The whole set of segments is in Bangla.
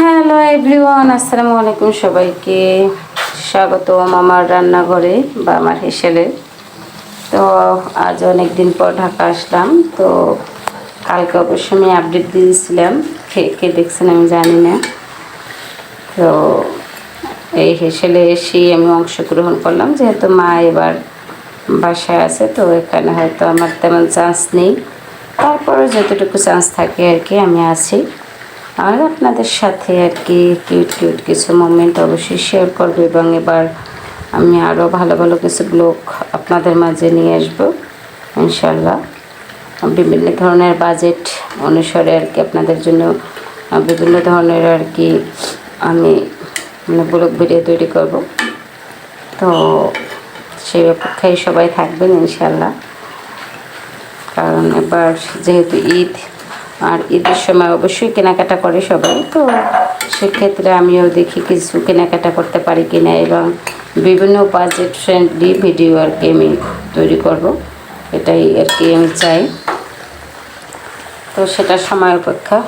হ্যালো এভরিওয়ান, আসসালামু আলাইকুম সবাইকে। স্বাগতম আমার রান্নাঘরে বা আমার হেসেলে। তো, আজ অনেক দিন পর ঢাকা আসলাম। তো, কালকে অবশ্য আমি আপডেট দিয়েছিলাম। কে দেখছেন আমি জানি না। তো, এই হেসেলে এসেই আমি অংশগ্রহণ করলাম। যেহেতু মা এবার বাসায় আছে, তো এখানে হয়তো আমার তেমন চান্স নেই। তারপরে যতটুকু চান্স থাকে আর কি, আমি আছি। আর আপনাদের সাথে আর কি কিউট কিউট কিছু মোমেন্ট অবশ্যই শেয়ার করব এবং এবার আমি আরও ভালো ভালো কিছু ব্লগ আপনাদের মাঝে নিয়ে আসব ইনশাল্লাহ বিভিন্ন ধরনের বাজেট অনুসারে আর কি আপনাদের জন্য বিভিন্ন ধরনের আর কি আমি মানে ব্লগ ভিডিও তৈরি করব। তো সেই অপেক্ষায় সবাই থাকবেন ইনশাল্লাহ কারণ এবার যেহেতু ঈদ আর ঈদের সময় অবশ্যই কেনাকাটা করে সবাই। তো সেক্ষেত্রে আমিও দেখি কিছু কেনাকাটা করতে পারি কিনা এবং বিভিন্ন বাজেট ফ্রেন্ডলি ভিডিও আর কি আমি তৈরি করব। এটাই আর কি আমি চাই। তো সেটা সময় অপেক্ষা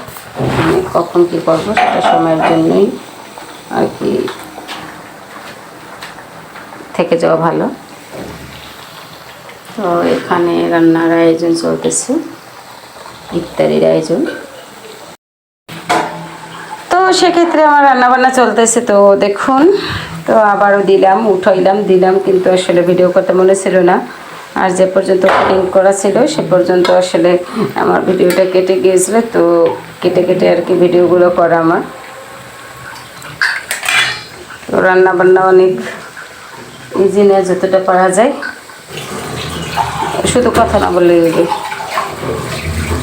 আমি কখন কি করব সেটা সময়ের জন্যই আর কি থেকে যাওয়া ভালো। তো এখানে রান্নার আয়োজন চলতেছে। ইফতারির আয়োজন। তো সেক্ষেত্রে আমার রান্নাবান্না চলতেছে, তো দেখুন, তো আবারও দিলাম, উঠাইলাম, দিলাম, কিন্তু আসলে ভিডিও করতে মনে ছিল না। আর যে পর্যন্ত কাটিং করা ছিল, সে পর্যন্ত আসলে আমার ভিডিওটা কেটে গিয়েছিল, তো কেটে কেটে আর কি ভিডিওগুলো করা আমার। তো রান্নাবান্না অনেক ইজি না, যতটা পারা যায়। শুধু কথা না বললে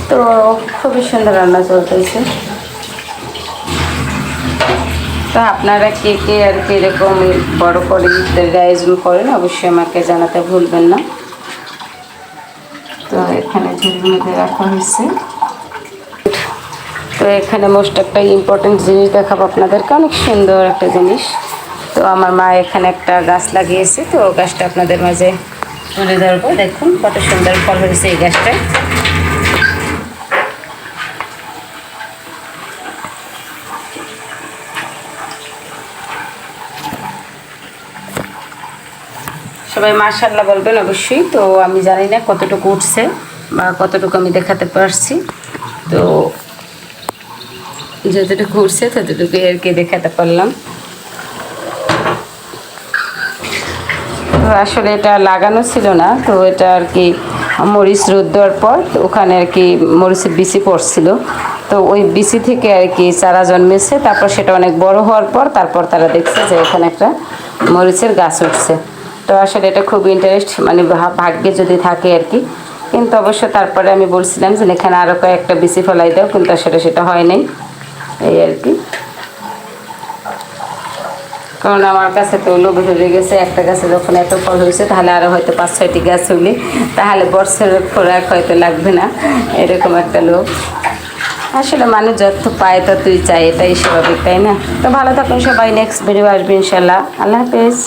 তো খুবই সুন্দর রান্না চলতেছে। তো আপনারা কে কে আর কি এরকম বড় করে ঈদের আয়োজন করেন, অবশ্যই আমাকে জানাতে ভুলবেন না। তো এখানে ঝুড়ির মধ্যে রাখা হয়েছে। তো এখানে মোস্ট একটা ইম্পর্টেন্ট জিনিস দেখাবো আপনাদেরকে, অনেক সুন্দর একটা জিনিস। তো আমার মা এখানে একটা গাছ লাগিয়েছে, তো গাছটা আপনাদের মাঝে তুলে ধরবো। দেখুন কত সুন্দর ফল হয়েছে এই গাছটায়। সবাই মার্শাল্লাহ বলবেন অবশ্যই। তো আমি জানি না কতটুকু উঠছে বা কতটুকু আমি দেখাতে পারছি। তো যতটুকু উঠছে ততটুকুই আর কি দেখাতে পারলাম। আসলে এটা লাগানো ছিল না, তো এটা আর কি মরিচ রোদ দেওয়ার পর ওখানে আর কি মরিচের বিচি পড়ছিল। তো ওই বিচি থেকে আর কি চারা জন্মেছে, তারপর সেটা অনেক বড় হওয়ার পর তারপর তারা দেখছে যে এখানে একটা মরিচের গাছ উঠছে। তো আসলে এটা খুব ইন্টারেস্ট মানে ভাগ্যে যদি থাকে আর কি। কিন্তু অবশ্য তারপরে আমি বলছিলাম যে এখানে আরও কয়েকটা বিচি ফেলাই দাও, কিন্তু আসলে সেটা হয় নাই। এই আর কি। কারণ আমার কাছে তো লোভ ধরে গেছে, একটা গাছে যখন এত ফল হয়েছে, তাহলে আরও হয়তো পাঁচ ছয়টি গাছ হইলে, তাহলে বর্ষের খোরাক হয়তো লাগবে না, এরকম একটা লোভ। আসলে মানুষ যত পায় ততই চায়, এটাই স্বাভাবিক, তাই না? তো ভালো থাকুন সবাই নেক্সট ভিডিও আসবে ইনশাল্লাহ আল্লাহ হাফেজ।